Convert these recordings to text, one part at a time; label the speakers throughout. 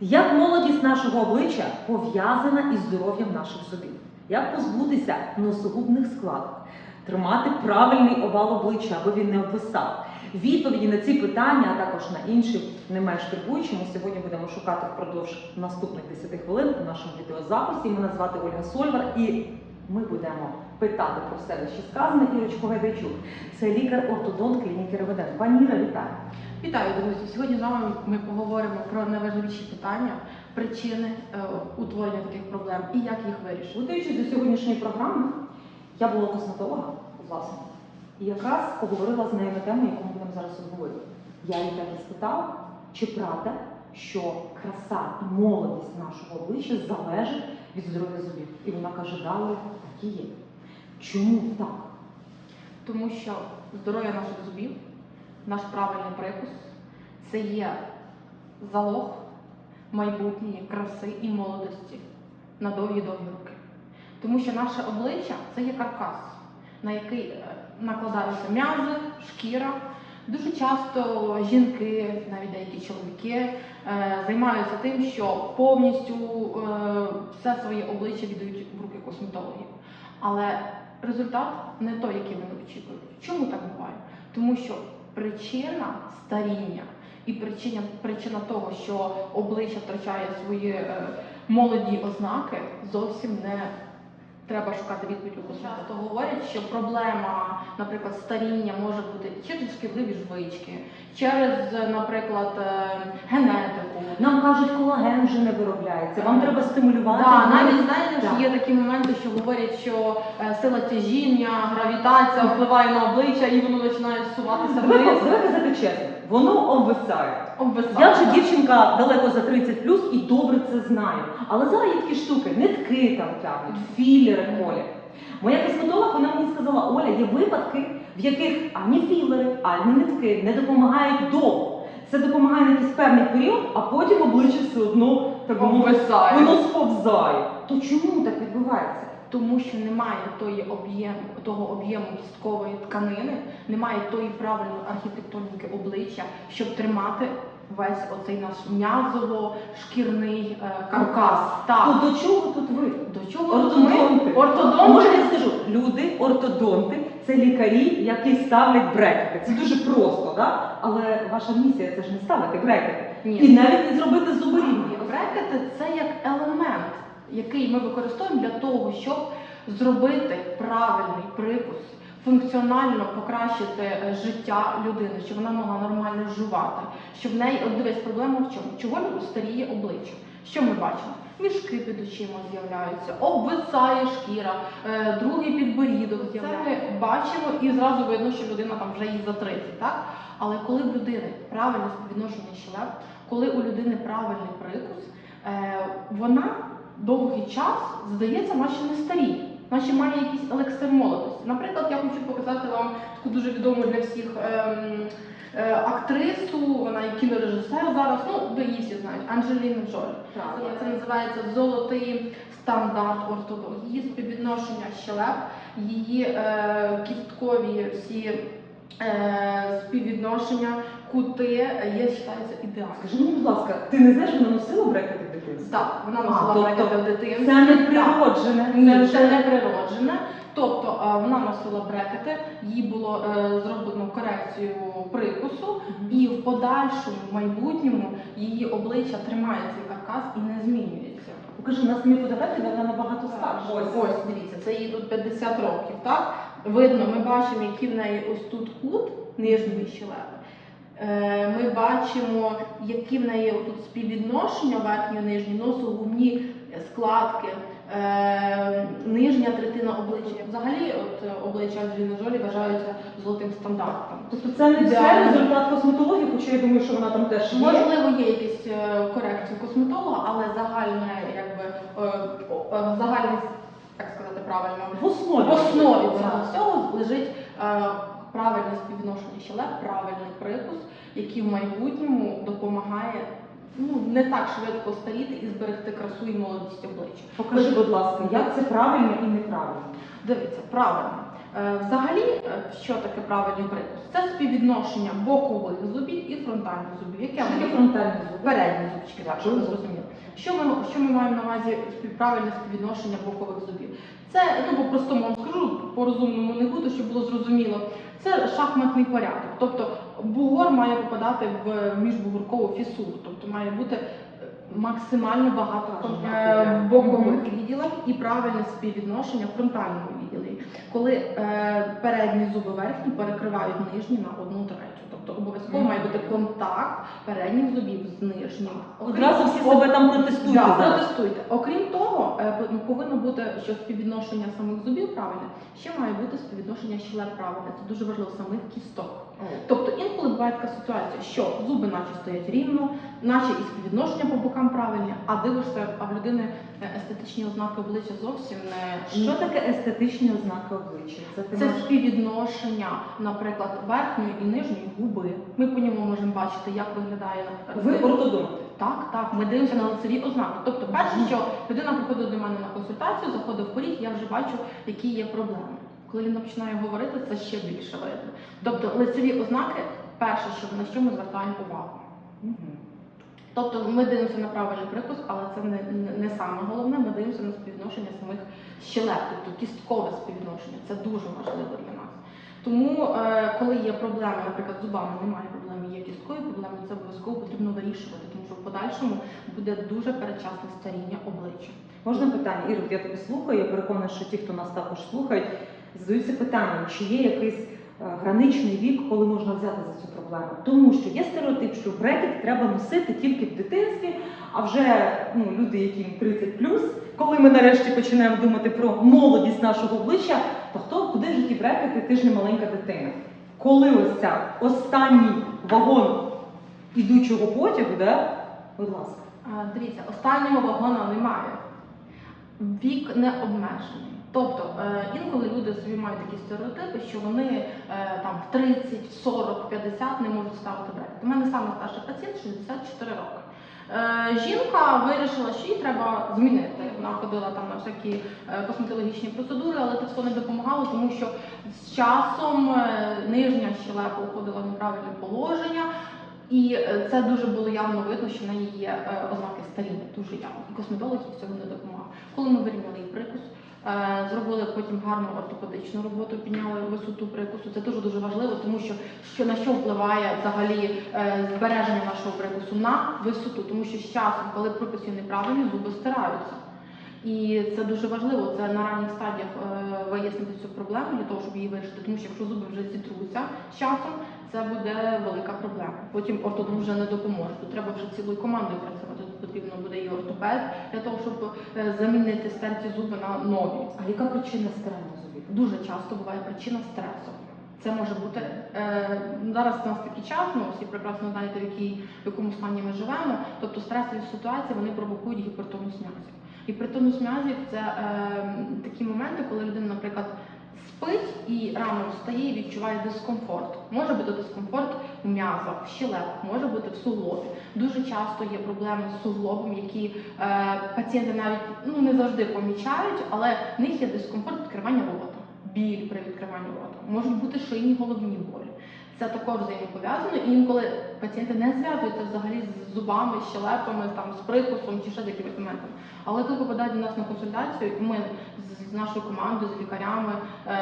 Speaker 1: Як молодість нашого обличчя пов'язана із здоров'ям наших зубів? Як позбутися носогубних складок? Тримати правильний овал обличчя, аби він не обвисав. Відповіді на ці питання, а також на інші не менш турбуючі, ми сьогодні будемо шукати впродовж наступних 10 хвилин у нашому відеозаписі. Мене звати Ольга Сольвар і ми будемо питати про все ще сказане. Ірочко Гайдайчук. Це лікар-ортодонт клініки Реведен. Пані Іра, вітаю.
Speaker 2: Вітаю, друзі! Сьогодні з вами ми поговоримо про найважливіші питання, причини е, утворення таких проблем і як їх вирішити.
Speaker 1: Готуючись до сьогоднішньої програми, я була косметолога, власне, і якраз поговорила з нею на тему, яку ми будемо зараз обговорити. Я її так і спитала, чи правда, що краса і молодість нашого обличчя залежить від здоров'я зубів. І вона каже, да, Оля, так і є. Чому так?
Speaker 2: Тому що здоров'я наших зубів, наш правильний прикус це є залог майбутньої краси і молодості на довгі-довгі роки. Тому що наше обличчя це є каркас, на який е, накладаються м'язи, шкіра. Дуже часто жінки, навіть деякі чоловіки, е, займаються тим, що повністю е, все своє обличчя віддають в руки косметологів. Але результат не той, який вони очікують. Чому так буває? Тому що причина старіння і причина, причина того, що обличчя втрачає свої е, молоді ознаки, зовсім не треба шукати відповідь у. Часто говорять, що проблема, наприклад, старіння може бути через шкідливі звички, через, наприклад, е, генетику.
Speaker 1: Нам кажуть, колаген вже не виробляється. Вам треба стимулювати.
Speaker 2: Да, навіть знаєте,
Speaker 1: Так.
Speaker 2: що є такі моменти, що говорять, що е, сила тяжіння, гравітація впливає на обличчя і воно починає зсуватися
Speaker 1: Давай,
Speaker 2: вниз.
Speaker 1: давай казати чесно, воно обвисає.
Speaker 2: Обвисає.
Speaker 1: Я вже дівчинка далеко за 30 плюс і добре це знаю. Але зараз є такі штуки, нитки там тягнуть, філери колять. Моя косметолог вона мені сказала, Оля, є випадки, в яких ані філери, ані нитки не допомагають довго. Це допомагає на якийсь певний період, а потім обличчя все одно так би мовити,
Speaker 2: Обвисає.
Speaker 1: воно сповзає. То чому так відбувається?
Speaker 2: Тому що немає тої об'єму, того об'єму кісткової тканини, немає тої правильної архітектоніки обличчя, щоб тримати весь оцей наш м'язово-шкірний е, каркас. Так.
Speaker 1: То до чого тут ви?
Speaker 2: До чого?
Speaker 1: Ортодонти.
Speaker 2: Ортодонти.
Speaker 1: Може, я скажу, люди, ортодонти це лікарі, які ставлять брекети. Це дуже просто, да? але ваша місія це ж не ставити брекети.
Speaker 2: Ні.
Speaker 1: І навіть не зробити зуби рівні.
Speaker 2: Брекети це як елемент, який ми використовуємо для того, щоб зробити правильний прикус, функціонально покращити е, життя людини, щоб вона могла нормально жувати, щоб в неї от дивись, проблема в чому? Чого старіє обличчя? Що ми бачимо? Мішки під очима з'являються, обвисає шкіра, е, другий підборідок з'являється. Це ми бачимо і зразу видно, що людина там вже їй за 30, так? Але коли в людини правильне співвідношення щелеп, коли у людини правильний прикус, е, вона довгий час здається, наче не старіє, наче має якийсь елексир молодості. Наприклад, я хочу показати вам таку дуже відому для всіх ем, актрису, вона і кінорежисер зараз, ну ви її всі знають, Анджеліна Джолі.
Speaker 1: Так.
Speaker 2: Це називається золотий стандарт ортодонтії. Її співвідношення щелеп, її е, кісткові всі е, співвідношення, кути е, є вважаються ідеальними.
Speaker 1: Скажи мені, будь ласка, ти не знаєш, вона носила брекети в дитинстві?
Speaker 2: Так, вона носила
Speaker 1: тобто
Speaker 2: брекети в дитинстві.
Speaker 1: Це не
Speaker 2: Так.
Speaker 1: природжене.
Speaker 2: Ні, це не природжене. Тобто е, вона носила брекети, їй було е, зроблено корекцію прикусу, і в подальшому в майбутньому її обличчя тримає цей каркас і не змінюється.
Speaker 1: Покажи, у нас не фотографії, вона набагато старша.
Speaker 2: Ось, ось, дивіться, це їй тут 50 років, так? Видно, ми бачимо, який в неї ось тут кут нижньої щелепи. Е, Ми бачимо, які в неї тут співвідношення верхньої нижньої, носогубні складки, нижня третина обличчя. Взагалі, от е, обличчя Анджеліни Жолі вважаються золотим стандартом.
Speaker 1: Тобто це не
Speaker 2: Ідеально.
Speaker 1: результат косметології, хоча я думаю, що вона там теж є.
Speaker 2: Можливо, є якісь е, корекції косметолога, але загальне, якби е, е, загальний, як сказати правильно,
Speaker 1: В основі.
Speaker 2: в основі цього
Speaker 1: Так.
Speaker 2: всього лежить е, правильне співвідношення щелеп, правильний прикус, який в майбутньому допомагає ну не так швидко старіти і зберегти красу і молодість обличчя.
Speaker 1: Покажи, будь ласка, як це правильно і неправильно.
Speaker 2: Дивіться, правильно. Е, Взагалі, е, що таке правильний прикус? Це співвідношення бокових зубів і фронтальних зубів. Яке
Speaker 1: Таке
Speaker 2: вони?
Speaker 1: фронтальне зуби.
Speaker 2: Передні зубчики, так, щоб ви зрозуміли. Що ми, що ми маємо на увазі правильне співвідношення бокових зубів? Це, ну по-простому вам скажу, по-розумному не буду, щоб було зрозуміло. Це шахматний порядок. Тобто бугор має попадати в міжбугоркову фісуру, тобто має бути максимально багато е, в бокових відділах і правильне співвідношення в фронтальному коли е, передні зуби верхні перекривають нижні на одну третю. Тобто обов'язково має бути контакт передніх зубів з нижнім.
Speaker 1: Одразу всі себе там протестують
Speaker 2: Да,
Speaker 1: зараз.
Speaker 2: протестуйте. Окрім того, е, по- повинно бути що співвідношення самих зубів правильне, ще має бути співвідношення щелеп правильне. Це дуже важливо самих кісток. Тобто інколи буває така ситуація, що зуби наче стоять рівно, наче і співвідношення по бокам правильні, а дивишся, а в людини е, естетичні ознаки обличчя зовсім не
Speaker 1: Що таке естетичні ознаки обличчя? Це ти
Speaker 2: це
Speaker 1: маєш-
Speaker 2: співвідношення, наприклад, верхньої і нижньої губи. Ми по ньому можемо бачити, як виглядає
Speaker 1: Ви
Speaker 2: наприклад.
Speaker 1: ортодонт.
Speaker 2: Так, так, ми дивимося на лицеві ознаки. Тобто, перше, що людина приходить до мене на консультацію, заходить в поріг, я вже бачу, які є проблеми. Коли він починає говорити, це ще більше видно. Тобто, лицеві ознаки, перше, що на що ми звертаємо увагу. Тобто ми дивимося на правильний прикус, але це не, не, саме головне. Ми дивимося на співвідношення самих щелеп, тобто кісткове співвідношення. Це дуже важливо для нас. Тому, е, коли є проблеми, наприклад, з зубами немає проблеми, є кісткові проблеми, це обов'язково потрібно вирішувати, тому що в подальшому буде дуже передчасне старіння обличчя.
Speaker 1: Можна питання? Ір, от я тебе слухаю, я переконана, що ті, хто нас також слухають, задаються питанням, чи є якийсь е, граничний вік, коли можна взяти за цю проблему. Тому що є стереотип, що брекет треба носити тільки в дитинстві, а вже ну, люди, яким 30 коли ми нарешті починаємо думати про молодість нашого обличчя, то хто куди в житті брекети, ти ж не маленька дитина. Коли ось ця останній вагон ідучого потягу, да? будь ласка.
Speaker 2: Дивіться, останнього вагона немає. Вік не обмежений. Тобто е, інколи люди собі мають такі стереотипи, що вони е, там в 30, 40, 50 не можуть ставити брекет. У мене саме старший пацієнт 64 роки. Е, жінка вирішила, що їй треба змінити. Вона ходила там на всякі косметологічні процедури, але це все не допомагало, тому що з часом нижня щелепа уходила в неправильне положення. І це дуже було явно видно, що в неї є ознаки старіння, дуже явно. І косметологи в цьому не допомагали. Коли ми вирівняли їй прикус, зробили потім гарну ортопедичну роботу, підняли висоту прикусу. Це дуже дуже важливо, тому що, що на що впливає взагалі е, збереження нашого прикусу на висоту, тому що з часом, коли прикуси неправильні, зуби стираються. І це дуже важливо. Це на ранніх стадіях е, вияснити цю проблему для того, щоб її вирішити. Тому що якщо зуби вже зітруться з часом, це буде велика проблема. Потім ортодонт вже не допоможе. Треба вже цілою командою працювати. Потрібно буде і ортопед для того, щоб е, замінити стерті зуби на нові.
Speaker 1: А яка причина старання зубів?
Speaker 2: Дуже часто буває причина стресу. Це може бути е, зараз у нас такий час, ну всі прекрасно знаєте, в, якій, в якому стані ми живемо. Тобто стресові ситуації вони провокують гіпертонус м'язів. Гіпертонус м'язів це е, такі моменти, коли людина, наприклад, спить і рано встає і відчуває дискомфорт. Може бути дискомфорт в в щелепах, може бути в суглобі. Дуже часто є проблеми з суглобом, які е, пацієнти навіть ну не завжди помічають, але в них є дискомфорт відкривання рота, біль при відкриванні рота, можуть бути шийні головні болі. Це також взаємопов'язано, і інколи пацієнти не зв'язуються взагалі з зубами, щелепами, там з прикусом чи ще з якимись моментами. Але коли попадають до нас на консультацію, і ми з, з нашою командою, з лікарями, е,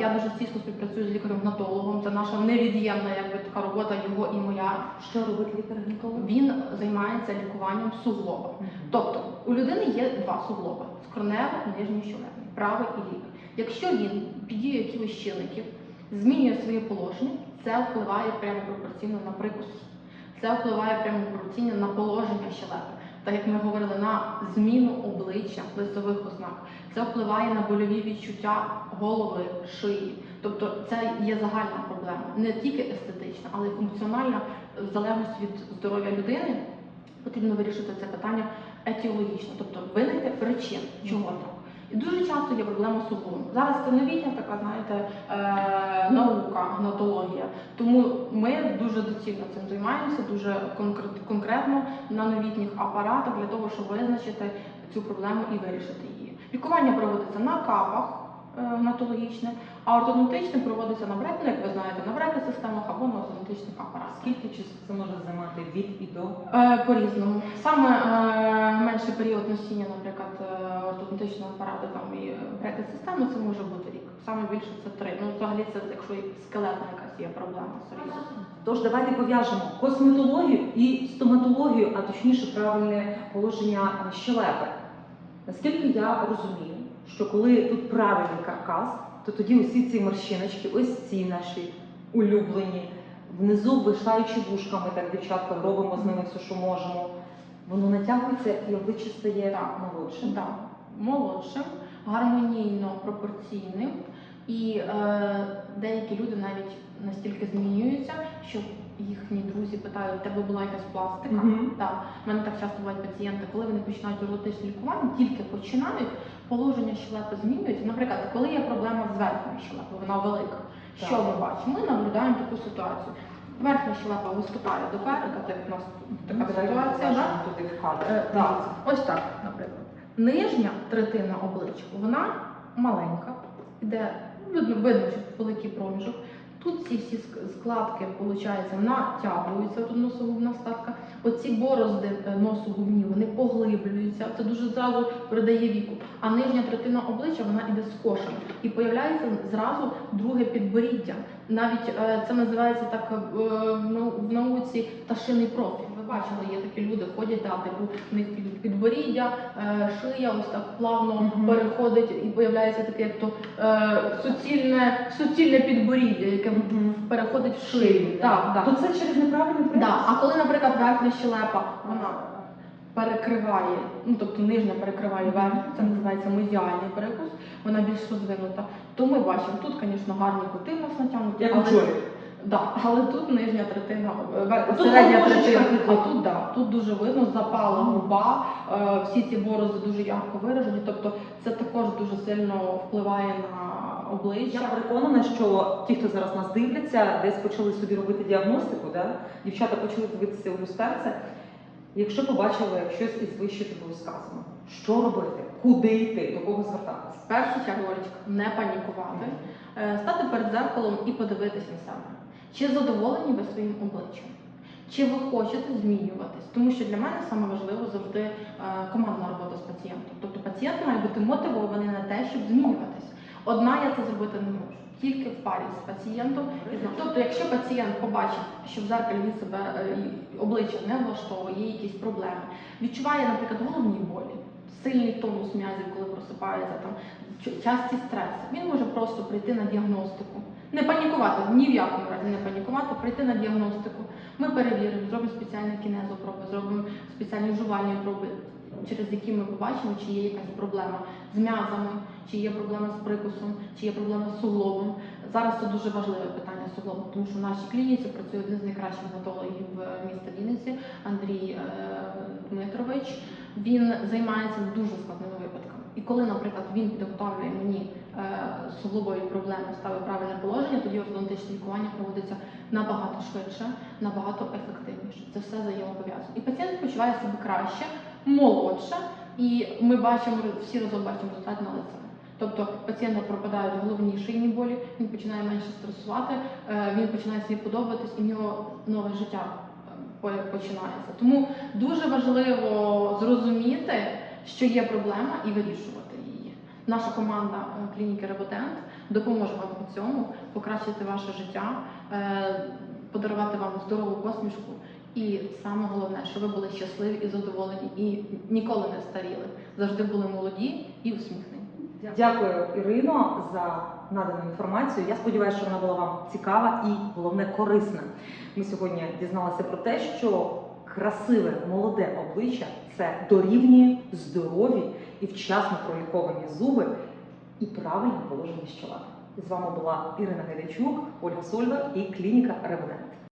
Speaker 2: я дуже тісно співпрацюю з лікарем-гнатологом. Це наша невід'ємна якби така робота, його і моя.
Speaker 1: Що робить лікар-гінеколог?
Speaker 2: Він займається лікуванням суглоба. Тобто у людини є два суглоби скронево, нижній щелепний, правий і лівий. Якщо він під дією якихось чинників змінює своє положення, це впливає прямо пропорційно на прикус. Це впливає прямо пропорційно на положення щелепи. Так як ми говорили, на зміну обличчя лицевих ознак. Це впливає на больові відчуття голови, шиї. Тобто це є загальна проблема, не тільки естетична, але й функціональна, в залежності від здоров'я людини. Потрібно вирішити це питання етіологічно, тобто виникти причин, чого так. І дуже часто є проблема з суглобом. Зараз це новітня така, знаєте, е, наука, гнатологія. Тому ми дуже доцільно цим займаємося, дуже конкретно на новітніх апаратах для того, щоб визначити цю проблему і вирішити її. Лікування проводиться на капах. е, гнатологічне, а ортодонтичне проводиться на брек, як ви знаєте, на брекосистемах або на ортодонтичних апаратах.
Speaker 1: Скільки часу це може займати від і до?
Speaker 2: Е, По-різному. Саме е, менший період носіння, наприклад, е, ортодонтичного апарату там і брекет-системи, це може бути рік. Саме більше це три. Ну, взагалі, це якщо і скелетна якась є проблема серйозна.
Speaker 1: Тож давайте пов'яжемо косметологію і стоматологію, а точніше правильне положення щелепи. Наскільки я розумію, що коли тут правильний каркас, то тоді усі ці морщиночки, ось ці наші улюблені, внизу вишаючи вушками, так дівчатка робимо з ними все, що можемо. Воно натягується і обличчя стає молодшим.
Speaker 2: Да. Молодшим, гармонійно пропорційним. І е, деякі люди навіть настільки змінюються, що їхні друзі питають, у тебе була якась пластика.
Speaker 1: Мгм.
Speaker 2: Так, в мене так часто бувають пацієнти, коли вони починають ортодонтичне лікування, тільки починають, положення щелепи змінюється. Наприклад, коли є проблема з верхньою щелепою, вона велика. Що ми бачимо? Ми наблюдаємо таку ситуацію. Верхня щелепа виступає до допереду, так у нас така
Speaker 1: Ну,
Speaker 2: ситуація. Да?
Speaker 1: туди в кадр.
Speaker 2: Е, да. Ось так, наприклад. Нижня третина обличчя, вона маленька, де видно, видно, що великий проміжок. Тут ці всі складки, виходить, натягуються, тут носогубна складка. Оці борозди е, носогубні, вони поглиблюються. Це дуже зразу передає віку. А нижня третина обличчя вона іде скошена. І появляється зразу друге підборіддя. Навіть е, це називається так е, в науці ташиний профіль. Бачили, є такі люди, ходять, да, типу, в них підборіддя, е, шия ось так плавно переходить і появляється таке, як то е, суцільне, суцільне підборіддя, яке переходить в шию. Так, так.
Speaker 1: То це через неправильний
Speaker 2: Да. А коли, наприклад, верхня щелепа, вона перекриває, ну тобто нижня перекриває верхню, це називається мезіальний перекус, вона більш розвинута, то ми бачимо, тут, звісно, гарні кути в нас натягнуті,
Speaker 1: Як у
Speaker 2: але. Да, але тут нижня третина, е,
Speaker 1: Тут
Speaker 2: середня третина, а тут, да, тут дуже видно, запала губа, е, всі ці борозди дуже ярко виражені, тобто це також дуже сильно впливає на обличчя.
Speaker 1: Я переконана, що ті, хто зараз нас дивляться, десь почали собі робити діагностику, да? дівчата почали дивитися у люстерце. Якщо побачили щось із вище тобою сказано, що робити, куди йти, до кого звертатися?
Speaker 2: Першу чергу, не панікувати, е, стати перед зеркалом і подивитись на себе. Чи задоволені ви своїм обличчям? Чи ви хочете змінюватись? Тому що для мене саме важливо завжди е, командна робота з пацієнтом. Тобто пацієнт має бути мотивований на те, щоб змінюватись. Одна я це зробити не можу. Тільки в парі з пацієнтом. Тобто, якщо пацієнт побачить, що в зеркалі він себе е, обличчя не влаштовує, є якісь проблеми, відчуває, наприклад, головні болі, сильний тонус м'язів, коли просипається там часті стреси, він може просто прийти на діагностику. Не панікувати, ні в якому разі не панікувати, прийти на діагностику. Ми перевіримо, зробимо спеціальні кінезопроби, зробимо спеціальні жувальні проби, через які ми побачимо, чи є якась проблема з м'язами, чи є проблема з прикусом, чи є проблема з суглобом. Зараз це дуже важливе питання з суглобом, тому що в нашій клініці працює один з найкращих гнатологів е, міста Вінниці Андрій е, Дмитрович. Він займається дуже складними. І коли, наприклад, він підготовлює мені е, суглобові проблеми, ставить правильне положення, тоді ортодонтичне лікування проводиться набагато швидше, набагато ефективніше. Це все взаємопов'язано. І пацієнт почуває себе краще, молодше, і ми бачимо всі разом бачимо результат на лице. Тобто пацієнта пропадають головні шийні болі, він починає менше стресувати, е, він починає собі подобатись, і в нього нове життя е, починається. Тому дуже важливо зрозуміти, що є проблема, і вирішувати її. Наша команда е, клініки Реботент допоможе вам у цьому покращити ваше життя, е, подарувати вам здорову посмішку. І саме головне, що ви були щасливі і задоволені, і ніколи не старіли. Завжди були молоді і усміхнені.
Speaker 1: Дякую, Ірино, за надану інформацію. Я сподіваюся, що вона була вам цікава і головне корисна. Ми сьогодні дізналися про те, що красиве молоде обличчя це дорівнює здорові і вчасно проліковані зуби і правильне положення щелепи. З вами була Ірина Гайдачук, Ольга Сольвар і клініка Ревенент.